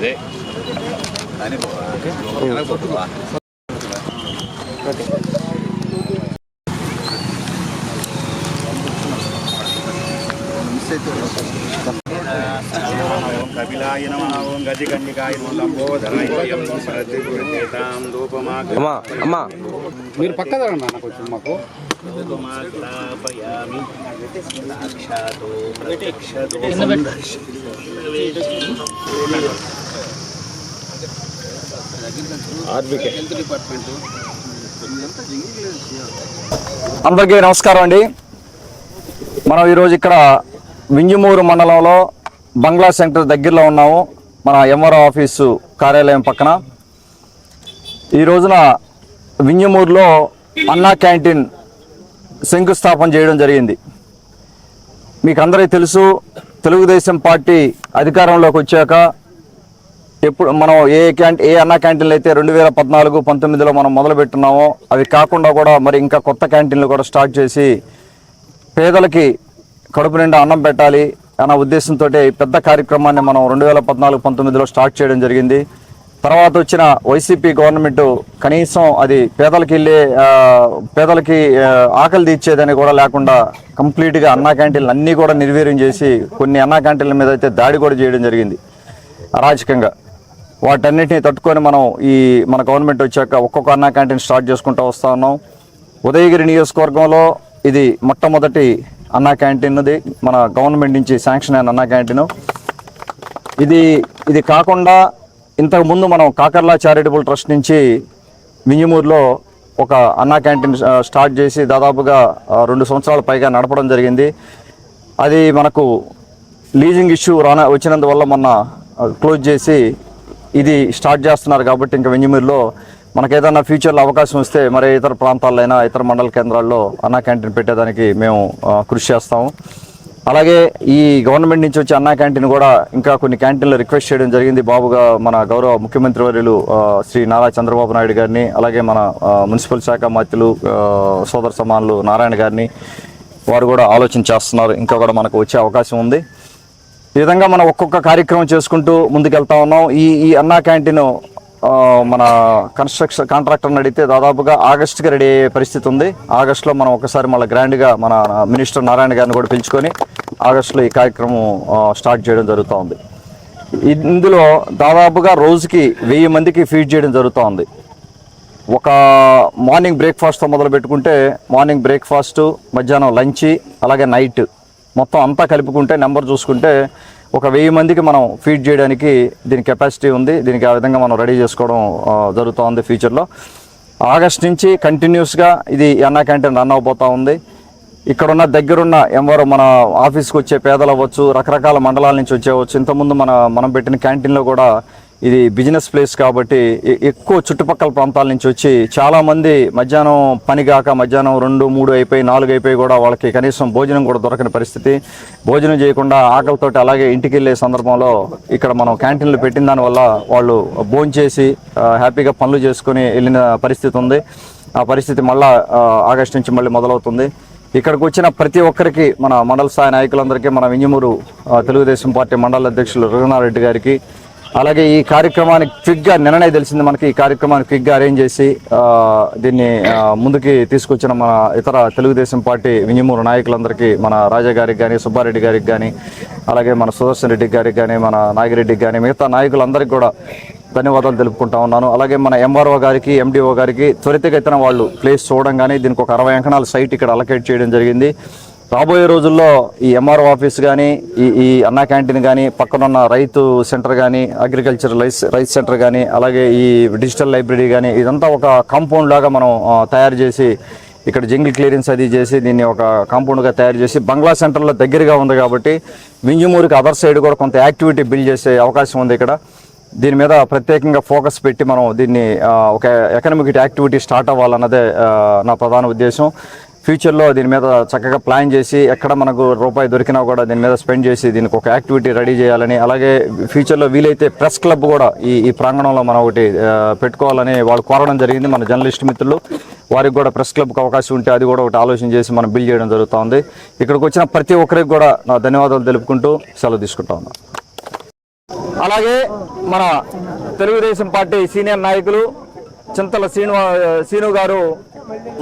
అదే అని వెనకపోతుందా ఓం కపిలాయ నమ ఓం గజకండికాయ నమః లంబోదరాయ నమః ప్రతిగురుతాం రూపమాగ అమ్మా అమ్మా మీరు పక్క తరండి అన్న కొంచెం మాకు రూపమాగ్లాపయామి సాక్షాతో ప్రత్యక్షతో హెల్త్ డిపార్ట్మెంట్ అందరికీ నమస్కారం అండి. మనం ఈరోజు ఇక్కడ వింజమూరు మండలంలో బంగ్లా సెంటర్ దగ్గరలో ఉన్నాము. మన ఎంఆర్ఓ ఆఫీసు కార్యాలయం పక్కన. ఈ రోజున వింజమూరులో అన్నా క్యాంటీన్ శంకుస్థాపన చేయడం జరిగింది. మీకు అందరికీ తెలుసు తెలుగుదేశం పార్టీ అధికారంలోకి వచ్చాక ఎప్పుడు మనం ఏ క్యాంటీ ఏ అన్న క్యాంటీన్లు అయితే రెండు వేల పద్నాలుగు పంతొమ్మిదిలో మనం మొదలు పెట్టున్నామో అవి కాకుండా కూడా మరి ఇంకా కొత్త క్యాంటీన్లు కూడా స్టార్ట్ చేసి పేదలకి కడుపు నిండా అన్నం పెట్టాలి అన్న ఉద్దేశంతో పెద్ద కార్యక్రమాన్ని మనం రెండు వేల పద్నాలుగు పంతొమ్మిదిలో స్టార్ట్ చేయడం జరిగింది. తర్వాత వచ్చిన వైసీపీ గవర్నమెంట్ కనీసం అది పేదలకి వెళ్ళే పేదలకి ఆకలి తీర్చేదని కూడా లేకుండా కంప్లీట్గా అన్నా క్యాంటీన్లు అన్నీ కూడా నిర్వీర్యం చేసి కొన్ని అన్నా క్యాంటీన్ల మీద అయితే దాడి కూడా చేయడం జరిగింది. అరాచకంగా వాటన్నిటిని తట్టుకొని మనం ఈ మన గవర్నమెంట్ వచ్చాక ఒక్కొక్క అన్నా క్యాంటీన్ స్టార్ట్ చేసుకుంటూ వస్తూ ఉన్నాం. ఉదయగిరి నియోజకవర్గంలో ఇది మొట్టమొదటి అన్నా క్యాంటీన్ది మన గవర్నమెంట్ నుంచి శాంక్షన్ అయిన అన్నా క్యాంటీన్ ఇది ఇది కాకుండా ఇంతకుముందు మనం కాకర్లా చారిటబుల్ ట్రస్ట్ నుంచి వింజమూరులో ఒక అన్నా క్యాంటీన్ స్టార్ట్ చేసి దాదాపుగా రెండు సంవత్సరాల పైగా నడపడం జరిగింది. అది మనకు లీజింగ్ ఇష్యూ రాన వచ్చినందువల్ల మొన్న క్లోజ్ చేసి ఇది స్టార్ట్ చేస్తున్నారు కాబట్టి ఇంకా వెంజమూరులో మనకు ఏదైనా ఫ్యూచర్లో అవకాశం వస్తే మరి ఇతర ప్రాంతాలైనా ఇతర మండల కేంద్రాల్లో అన్నా క్యాంటీన్ పెట్టేదానికి మేము కృషి చేస్తాము. అలాగే ఈ గవర్నమెంట్ నుంచి వచ్చే అన్నా క్యాంటీన్ కూడా ఇంకా కొన్ని క్యాంటీన్లు రిక్వెస్ట్ చేయడం జరిగింది. బాబుగా మన గౌరవ ముఖ్యమంత్రి వర్యులు శ్రీ నారా చంద్రబాబు నాయుడు గారిని అలాగే మన మున్సిపల్ శాఖ మంత్రులు సోదర సమానులు నారాయణ గారిని వారు కూడా ఆలోచన చేస్తున్నారు. ఇంకా కూడా మనకు వచ్చే అవకాశం ఉంది. ఈ విధంగా మనం ఒక్కొక్క కార్యక్రమం చేసుకుంటూ ముందుకెళ్తా ఉన్నాం. ఈ ఈ అన్నా క్యాంటీన్ మన కన్స్ట్రక్షన్ కాంట్రాక్టర్ని అడిగితే దాదాపుగా ఆగస్టుకి రెడీ అయ్యే పరిస్థితి ఉంది. ఆగస్టులో మనం ఒకసారి మళ్ళీ గ్రాండ్గా మన మినిస్టర్ నారాయణ గారిని కూడా పిలుచుకొని ఆగస్టులో ఈ కార్యక్రమం స్టార్ట్ చేయడం జరుగుతూ ఉంది. ఇందులో దాదాపుగా రోజుకి వెయ్యి మందికి ఫీడ్ చేయడం జరుగుతూ ఉంది. ఒక మార్నింగ్ బ్రేక్ఫాస్ట్తో మొదలు పెట్టుకుంటే మార్నింగ్ బ్రేక్ఫాస్టు మధ్యాహ్నం లంచ్ అలాగే నైట్ మొత్తం అంతా కలుపుకుంటే నెంబర్ చూసుకుంటే ఒక వెయ్యి మందికి మనం ఫీడ్ చేయడానికి దీని కెపాసిటీ ఉంది. దీనికి ఆ విధంగా మనం రెడీ చేసుకోవడం జరుగుతూ ఉంది ఫ్యూచర్లో ఆగస్ట్ నుంచి కంటిన్యూస్గా ఇది అన్నా క్యాంటీన్ రన్ అవబోతూ ఉంది. ఇక్కడున్న దగ్గరున్న ఎవరు మన ఆఫీస్కి వచ్చే పేదలు అవ్వచ్చు రకరకాల మండలాల నుంచి వచ్చేవచ్చు ఇంతకుముందు మన మనం పెట్టిన క్యాంటీన్లో కూడా ఇది బిజినెస్ ప్లేస్ కాబట్టి ఎ- ఎక్కువ చుట్టుపక్కల ప్రాంతాల నుంచి వచ్చి చాలామంది మధ్యాహ్నం పని కాక మధ్యాహ్నం రెండు మూడు అయిపోయి నాలుగు అయిపోయి కూడా వాళ్ళకి కనీసం భోజనం కూడా దొరకని పరిస్థితి. భోజనం చేయకుండా ఆకలితోటి అలాగే ఇంటికి వెళ్ళే సందర్భంలో ఇక్కడ మనం క్యాంటీన్లు పెట్టిన దానివల్ల వాళ్ళు భోజనం చేసి హ్యాపీగా పనులు చేసుకొని వెళ్ళిన పరిస్థితి ఉంది. ఆ పరిస్థితి మళ్ళీ ఆగస్టు నుంచి మళ్ళీ మొదలవుతుంది. ఇక్కడికి వచ్చిన ప్రతి ఒక్కరికి మన మండల స్థాయి నాయకులందరికీ మన వింజమూరు తెలుగుదేశం పార్టీ మండల అధ్యక్షులు రఘునారెడ్డి గారికి అలాగే ఈ కార్యక్రమానికి క్విక్గా నిన్ననే తెలిసింది మనకి ఈ కార్యక్రమాన్ని క్విక్గా అరేంజ్ చేసి దీన్ని ముందుకి తీసుకొచ్చిన మన ఇతర తెలుగుదేశం పార్టీ వినిమూరు నాయకులందరికీ మన రాజా గారికి కానీ సుబ్బారెడ్డి గారికి కానీ అలాగే మన సుదర్శన్ రెడ్డి గారికి కానీ మన నాగిరెడ్డికి కానీ మిగతా నాయకులందరికీ కూడా ధన్యవాదాలు తెలుపుకుంటా ఉన్నాను. అలాగే మన ఎంఆర్ఓ గారికి ఎండిఓ గారికి త్వరితగతిన వాళ్ళు ప్లేస్ చూడంగానే దీనికి ఒక అరవై అంకణాల సైట్ ఇక్కడ అలకేట్ చేయడం జరిగింది. రాబోయే రోజుల్లో ఈ ఎంఆర్ఓ ఆఫీస్ కానీ ఈ ఈ అన్నా క్యాంటీన్ కానీ పక్కనున్న రైతు సెంటర్ కానీ అగ్రికల్చర్ రైస్ రైస్ సెంటర్ కానీ అలాగే ఈ డిజిటల్ లైబ్రరీ కానీ ఇదంతా ఒక కాంపౌండ్ లాగా మనం తయారు చేసి ఇక్కడ జంగిల్ క్లియరెన్స్ అది చేసి దీన్ని ఒక కాంపౌండ్గా తయారు చేసి బంగ్లా సెంటర్లో దగ్గరగా ఉంది కాబట్టి వింజమూరికి అదర్ సైడ్ కూడా కొంత యాక్టివిటీ బిల్డ్ చేసే అవకాశం ఉంది ఇక్కడ. దీని మీద ప్రత్యేకంగా ఫోకస్ పెట్టి మనం దీన్ని ఒక ఎకనామిక్ యాక్టివిటీ స్టార్ట్ అవ్వాలన్నదే నా ప్రధాన ఉద్దేశం. ఫ్యూచర్లో దీని మీద చక్కగా ప్లాన్ చేసి ఎక్కడ మనకు రూపాయి దొరికినా కూడా దీని మీద స్పెండ్ చేసి దీనికి ఒక యాక్టివిటీ రెడీ చేయాలని అలాగే ఫ్యూచర్లో వీలైతే ప్రెస్ క్లబ్ కూడా ఈ ఈ ప్రాంగణంలో మనం ఒకటి పెట్టుకోవాలని వాళ్ళు కోరడం జరిగింది మన జర్నలిస్ట్ మిత్రులు. వారికి కూడా ప్రెస్ క్లబ్కి అవకాశం ఉంటే అది కూడా ఒకటి ఆలోచన చేసి మనం బిల్ చేయడం జరుగుతుంది. ఇక్కడికి వచ్చిన ప్రతి ఒక్కరికి కూడా నా ధన్యవాదాలు తెలుపుకుంటూ సెలవు తీసుకుంటా అలాగే మన తెలుగుదేశం పార్టీ సీనియర్ నాయకులు చింతల శ్రీను శ్రీను గారు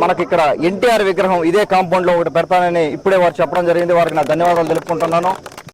మనకి ఇక్కడ ఎన్టీఆర్ విగ్రహం ఇదే కాంపౌండ్లో ఒకటి పెడతానని ఇప్పుడే వారు చెప్పడం జరిగింది. వారికి నా ధన్యవాదాలు తెలుపుకుంటున్నాను.